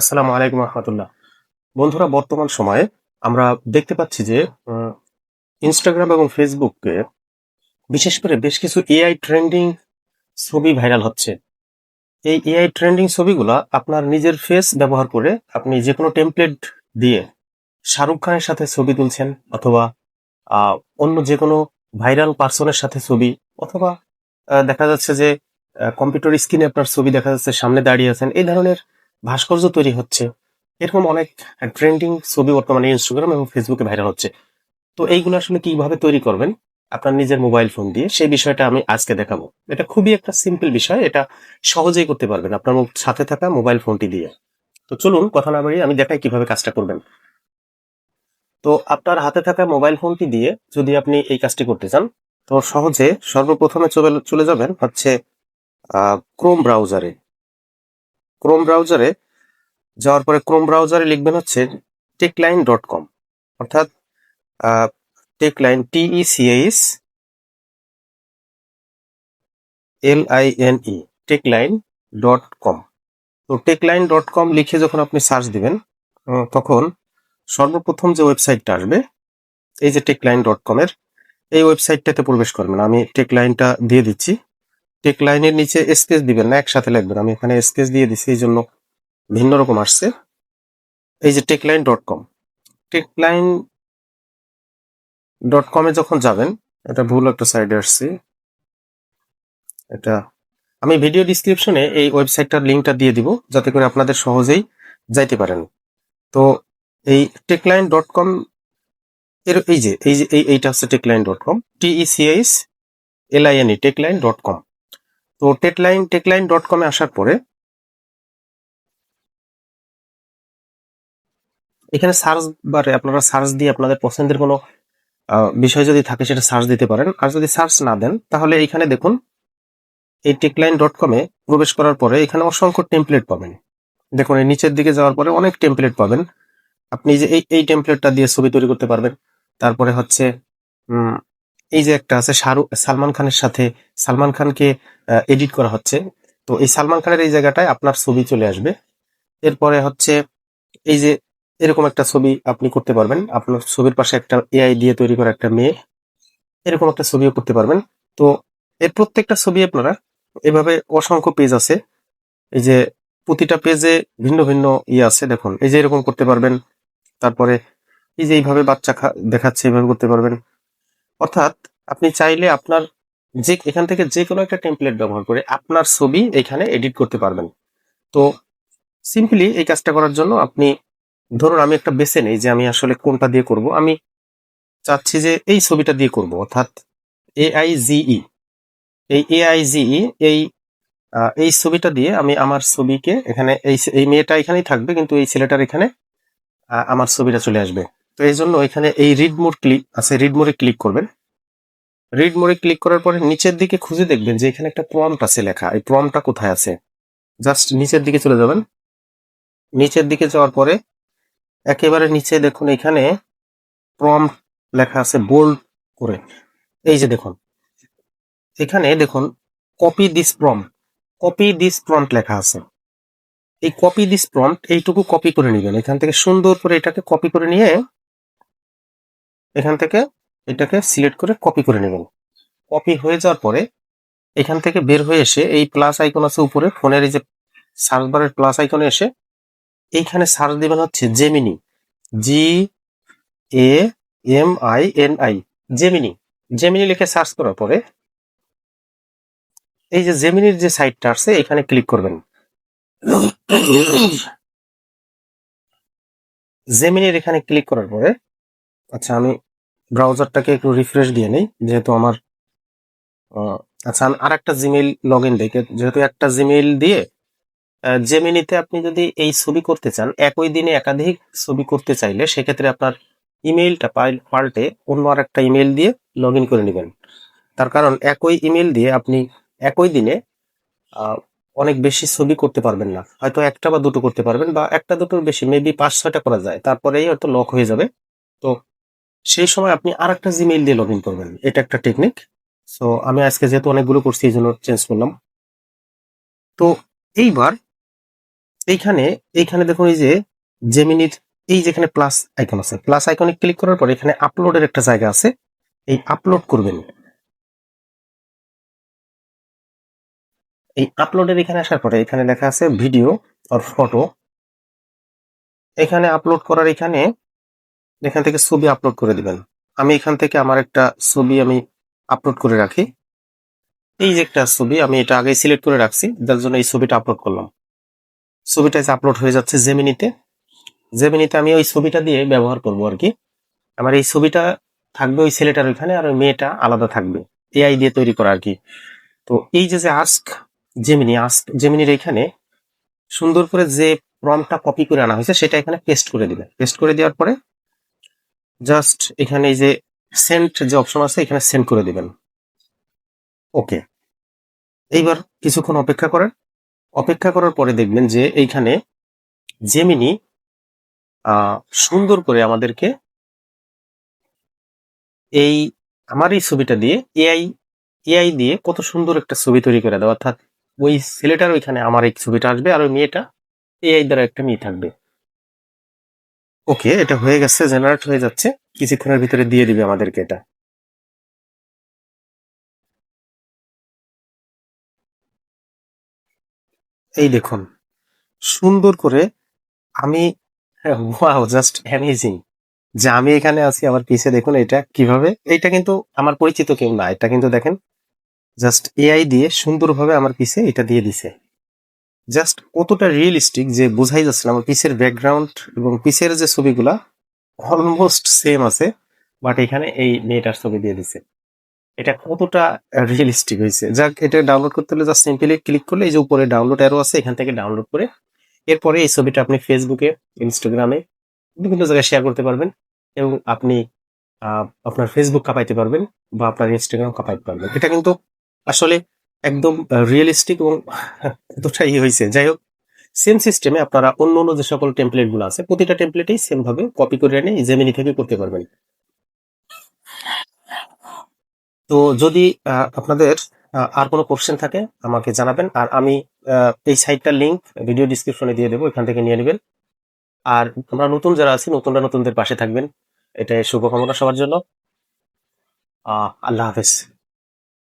আসসালামু আলাইকুম রহমতুল্লাহ। বন্ধুরা, বর্তমান সময়ে আমরা দেখতে পাচ্ছি যে ইনস্টাগ্রাম এবং ফেসবুকে বিশেষ করে বেশ কিছু এআই ট্রেন্ডিং ছবি ভাইরাল হচ্ছে। এই এআই ট্রেন্ডিং ছবিগুলা আপনার নিজের ফেস ব্যবহার করে আপনি যে কোনো টেমপ্লেট দিয়ে শাহরুখ খানের সাথে ছবি তুলছেন অথবা অন্য যে কোনো ভাইরাল পার্সনের সাথে ছবি অথবা দেখা যাচ্ছে যে কম্পিউটার স্ক্রিনে আপনার ছবি দেখা যাচ্ছে সামনে দাঁড়িয়ে আছেন। এই ধরনের ভাস্কর্য তৈরি হচ্ছে। এরকম অনেক ট্রেন্ডিং ছবি বর্তমানে ইনস্টাগ্রাম এবং ফেসবুকে ভাইরাল হচ্ছে। তো এইগুলো আসলে কীভাবে তৈরি করবেন? আপনার নিজের মোবাইল ফোন দিয়ে। সেই বিষয়টা আমি আজকে দেখাবো। এটা খুবই একটা সিম্পল বিষয়। এটা সহজেই করতে পারবেন আপনার সাথে থাকা মোবাইল ফোনটি দিয়ে। তো চলুন কথা না বাড়িয়ে আমি দেখাই কীভাবে কাজটা করবেন। তো আপনার হাতে থাকা মোবাইল ফোনটি দিয়ে যদি আপনি এই কাজটি করতে চান, তো সহজে সর্বপ্রথমে চলে যাবেন হচ্ছে ক্রোম ব্রাউজারে ক্রোম ব্রাউজারে যাওয়ার পরে ক্রোম ব্রাউজারে লিখবেন হচ্ছে টেকলাইন ডট কম অর্থাৎ Techline T E C H L I N E Techline dot com তো টেকলাইন ডট কম লিখে যখন আপনি সার্চ দিবেন তখন সর্বপ্রথম যে ওয়েবসাইটটা আসবে, এই যে টেকলাইন ডট কম এর, এই ওয়েবসাইটটাতে প্রবেশ করবেন। আমি টেকলাইনটা দিয়ে দিচ্ছি। টেকলাইনের নিচে স্পেস দিবেন না, একসাথে লিখবেন আমি এখানে স্পেস দিয়ে দিচ্ছি এই জন্য ভিন্ন রকম আসছে। এই যে টেকলাইন ডট কম টেকলাইন ডট কমে যখন যাবেন, এটা ভুল একটা সাইডে আসছে। এটা আমি ভিডিও ডিসক্রিপশনে এই ওয়েবসাইটটার লিঙ্কটা দিয়ে দিব, যাতে করে আপনাদের সহজেই যাইতে পারেন। তো এই টেকলাইন ডট কম এর, এই যে এই যে, এই, এইটা হচ্ছে Techline dot com T E C H L I N E Techline dot com তো টেকলাইন টেকলাইন ডট কমে আসার পরে এখানে সার্চ বারে আপনারা সার্চ দিয়ে আপনাদের পছন্দের কোনো বিষয় যদি থাকে সেটা সার্চ দিতে পারেন। আর যদি সার্চ না দেন, তাহলে এখানে দেখুন, এই টেকলাইন ডট কমে প্রবেশ করার পরে এখানে অসংখ্য টেমপ্লেট পাবেন। দেখুন, এই নিচের দিকে যাওয়ার পরে অনেক টেমপ্লেট পাবেন। আপনি যে এই এই টেমপ্লেটটা দিয়ে ছবি তৈরি করতে পারবেন। তারপরে হচ্ছে এই যে একটা আছে শাহরুখ, সালমান খানের সাথে, সালমান খানকে এডিট করা হচ্ছে। তো এই সালমান খানের এই জায়গাটায় আপনার ছবি চলে আসবে। এরপরে হচ্ছে এই যে এরকম একটা ছবি আপনি করতে পারবেন। আপনার ছবির পাশে একটা এআই দিয়ে তৈরি করা একটা মেয়ে, এরকম একটা ছবিও করতে পারবেন। তো এর প্রত্যেকটা ছবি আপনারা এভাবে অসংখ্য পেজ আছে। এই যে প্রতিটা পেজে ভিন্ন ভিন্ন ইয়ে আছে, দেখুন। এই যে এরকম করতে পারবেন। তারপরে এই যে এইভাবে বাচ্চা দেখাচ্ছে এইভাবে করতে পারবেন। অর্থাৎ আপনি চাইলে আপনার যে, এখান থেকে যে কোনো একটা টেমপ্লেট ব্যবহার করে আপনার ছবি এখানে এডিট করতে পারবেন। তো সিম্পলি এই কাজটা করার জন্য আপনি ধরুন আমি একটা বেছে নেই যে আমি আসলে কোনটা দিয়ে করব। আমি চাচ্ছি যে এই ছবিটা দিয়ে করব, অর্থাৎ এআইজিই এই এআইজিই এই এই ছবিটা দিয়ে আমি আমার ছবিকে এখানে, এই এই মেয়েটা এখানেই থাকবে, কিন্তু এই ছেলেটার এখানে আমার ছবিটা চলে আসবে। তো এই জন্য এখানে এই রিড মোড ক্লিক আছে রিড মোডে ক্লিক করবেন। রিড মোডে ক্লিক করার পরে নিচের দিকে খুঁজে দেখবেন যে এখানে একটা প্রম্পট আছে লেখা। এই প্রম্পটটা কোথায় আছে? জাস্ট নিচের দিকে চলে যাবেন। নিচের দিকে যাওয়ার পরে একেবারে নিচে দেখুন এখানে প্রম্পট লেখা আছে বোল্ড করে। এই যে দেখুন, এখানে দেখুন copy this prompt copy this prompt লেখা আছে। এই কপি দিস প্রম্পট এইটুকু কপি করে নেবেন। এখান থেকে সুন্দর করে এটাকে কপি করে নিয়ে এখান থেকে এটাকে সিলেক্ট করে কপি করে নেবেন। কপি হয়ে যাওয়ার পরে এখান থেকে বের হয়ে এসে এই প্লাস আইকন আছে উপরে ফোনের এই যে সার্চ বারের প্লাস আইকনে এসে এইখানে সার্চ দিবেন হচ্ছে Gemini G E M I N I Gemini Gemini লিখে সার্চ করার পরে এই যে জেমিনির যে সাইটটা আছে, এখানে ক্লিক করবেন। জেমিনির এখানে ক্লিক করার পরে আচ্ছা আমি ব্রাউজারটাকে একটু রিফ্রেশ দিয়ে নেই, যেহেতু আমার আচ্ছা আর একটা জিমেইল লগ ইন দেখে যেহেতু একটা জিমেইল দিয়ে জেমিনিতে আপনি যদি এই ছবি করতে চান, একই দিনে একাধিক ছবি করতে চাইলে সেক্ষেত্রে আপনার ইমেইলটা পাল- পাল্টে অন্য আর একটা ইমেইল দিয়ে লগ ইন করে নেবেন। তার কারণ একই ইমেল দিয়ে আপনি একই দিনে অনেক বেশি ছবি করতে পারবেন না। হয়তো একটা বা দুটো করতে পারবেন বা একটা দুটোর বেশি মেবি পাঁচ ছয়টা করা যায়, তারপরেই হয়তো লক হয়ে যাবে। তো সেই সময় আপনি আর একটা জিমেইল দিয়ে লগ ইন করবেন। এটা একটা টেকনিক সো আমি আজকে যেহেতু অনেকগুলো করছি এই জন্য চেঞ্জ করলাম। তো এইবার এইখানে এইখানে দেখুন এই যে জেমিনির এই যেখানে প্লাস আইকন আছে। প্লাস আইকনে ক্লিক করার পর এখানে আপলোডের একটা জায়গা আছে। এই আপলোড করবেন। এই আপলোডের এখানে আসার পরে এখানে লেখা আছে ভিডিও আর ফটো এখানে আপলোড করার এখানে এখান থেকে ছবি আপলোড করে দিবেন। আমি এখান থেকে আমার একটা ছবি আমি আপলোড করে রাখি। এই যে একটা ছবি, আমি এটা আগে সিলেক্ট করে রাখছি, যার জন্য এই ছবিটা আপলোড করলাম। ছবিটা আপলোড হয়ে যাচ্ছে জেমিনিতে জেমিনিতে আমি ওই ছবিটা দিয়ে ব্যবহার করব আর কি। আমার এই ছবিটা থাকবে ওই ছেলেটার ওইখানে আর ওই মেয়েটা আলাদা থাকবে। এআই দিয়ে তৈরি করা আর কি। তো এই যে যে আস্ক জেমিনি আস্ক জেমিনির এখানে সুন্দর করে যে প্রমটা কপি করে আনা হয়েছে, সেটা এখানে পেস্ট করে দিবেন। পেস্ট করে দেওয়ার পরে জাস্ট এখানে এই যে সেন্ট যে অপশন আছে, এখানে সেন্ড করে দিবেন। ওকে এইবার কিছুক্ষণ অপেক্ষা করেন। অপেক্ষা করার পরে দেখবেন যে এইখানে জেমিনি সুন্দর করে আমাদেরকে এই, আমার এই ছবিটা দিয়ে এআই এআই দিয়ে কত সুন্দর একটা ছবি তৈরি করে দেওয়া অর্থাৎ ওই ছেলেটার ওইখানে আমার এই ছবিটা আসবে আর ওই মেয়েটা এআই দ্বারা একটা মেয়ে থাকবে। ওকে, এটা হয়ে গেছে জেনারেট হয়ে যাচ্ছে। কিছুক্ষণের ভিতরে দিয়ে দিবে আমাদেরকে এটা। এই দেখুন, সুন্দর করে আমি ওয়াও জাস্ট অ্যামেজিং যে আমি এখানে আছি, আমার পিছে দেখুন এটা কীভাবে এটা কিন্তু আমার পরিচিত কেউ না, এটা কিন্তু দেখেন জাস্ট এআই দিয়ে সুন্দরভাবে আমার পিছে এটা দিয়ে দিছে। জাস্ট কতটা রিয়েলিস্টিক যে বোঝাই যাচ্ছে আমার পিছের ব্যাকগ্রাউন্ড এবং পিসের যে ছবিগুলা অলমোস্ট সেম আছে বাট এখানে এই মেয়েটার ছবি দিয়ে দিছে। এটা কতটা রিয়েলিস্টিক হয়েছে? যাক, এটা ডাউনলোড করতে হলে জাস্ট সিম্পলি ক্লিক করলে এই যে উপরে ডাউনলোড অ্যারো আছে, এখান থেকে ডাউনলোড করে এরপরে এই ছবিটা আপনি ফেসবুকে ইনস্টাগ্রামে বিভিন্ন জায়গায় শেয়ার করতে পারবেন এবং আপনি আপনার ফেসবুক কাঁপাইতে পারবেন বা আপনার ইনস্টাগ্রাম কাঁপাইতে পারবেন। এটা কিন্তু আসলে একদম রিয়েলিস্টিক এবং কতটা ইয়ে হয়েছে যাই হোক সেম সিস্টেমে আপনারা অন্য অন্য যে সকল টেমপ্লেটগুলো আছে, প্রতিটা টেমপ্লেটেই সেম ভাবে কপি করে এনে জেমিনি থেকে করতে পারবেন। তো যদি আপনাদের আর কোনো কোশ্চেন থাকে, আমাকে জানাবেন। আর আমি এই সাইটটার লিঙ্ক ভিডিও ডিসক্রিপশনে দিয়ে দেবো, এখান থেকে নিয়ে নেবেন। আর আমরা নতুন যারা আছি, নতুনরা নতুনদের পাশে থাকবেন। এটাই শুভকামনা সবার জন্য। আল্লাহ হাফেজ।